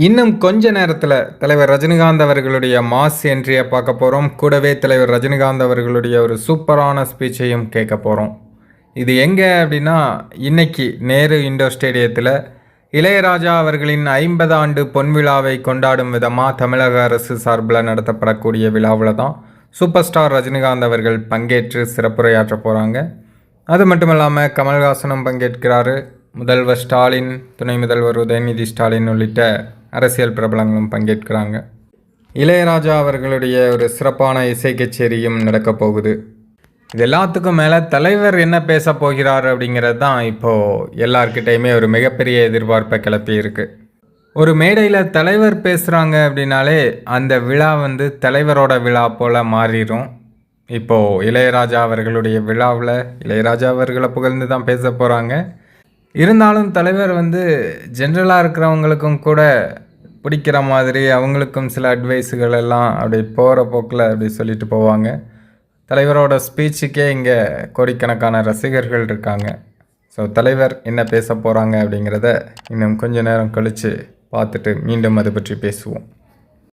இன்னும் கொஞ்ச நேரத்தில் தலைவர் ரஜினிகாந்த் அவர்களுடைய மாஸ் என்ட்ரியை பார்க்க போகிறோம் கூடவே தலைவர் ரஜினிகாந்த் அவர்களுடைய ஒரு சூப்பரான ஸ்பீச்சையும் கேட்க போகிறோம் இது எங்கே அப்படின்னா இன்னைக்கு நேரு இண்டோர் ஸ்டேடியத்தில் இளையராஜா அவர்களின் ஐம்பது ஆண்டு பொன் விழாவை கொண்டாடும் விதமாக தமிழக அரசு சார்பில் நடத்தப்படக்கூடிய விழாவில் தான் சூப்பர் ஸ்டார் ரஜினிகாந்த் அவர்கள் பங்கேற்று சிறப்புரையாற்ற போகிறாங்க அது மட்டும் இல்லாமல் கமல்ஹாசனும் பங்கேற்கிறாரு. முதல்வர் ஸ்டாலின் துணை முதல்வர் உதயநிதி ஸ்டாலின் உள்ளிட்ட அரசியல் பிரபலங்களும் பங்கேற்கிறாங்க. இளையராஜா அவர்களுடைய ஒரு சிறப்பான இசை கச்சேரியும் நடக்கப் போகுது. இது எல்லாத்துக்கும் மேலே தலைவர் என்ன பேச போகிறார் அப்படிங்கிறது தான் இப்போது எல்லார்கிட்டையுமே ஒரு மிகப்பெரிய எதிர்பார்ப்பை கிளப்பி இருக்கு. ஒரு மேடையில் தலைவர் பேசுகிறாங்க அப்படின்னாலே அந்த விழா வந்து தலைவரோட விழா போல் மாறிடும் இப்போது இளையராஜா அவர்களுடைய விழாவில் இளையராஜா அவர்களை புகழ்ந்து தான் பேச போகிறாங்க இருந்தாலும் தலைவர் வந்து ஜென்ரலாக இருக்கிறவங்களுக்கும் கூட பிடிக்கிற மாதிரி அவங்களுக்கும் சில அட்வைஸுகள் எல்லாம் அப்படி போகிற போக்கில் அப்படி சொல்லிட்டு போவாங்க. தலைவரோட ஸ்பீச்சுக்கே இங்கே கோடிக்கணக்கான ரசிகர்கள் இருக்காங்க. ஸோ தலைவர் என்ன பேச போகிறாங்க அப்படிங்கிறத இன்னும் கொஞ்ச நேரம் கழித்து பார்த்துட்டு மீண்டும் அதை பற்றி பேசுவோம்.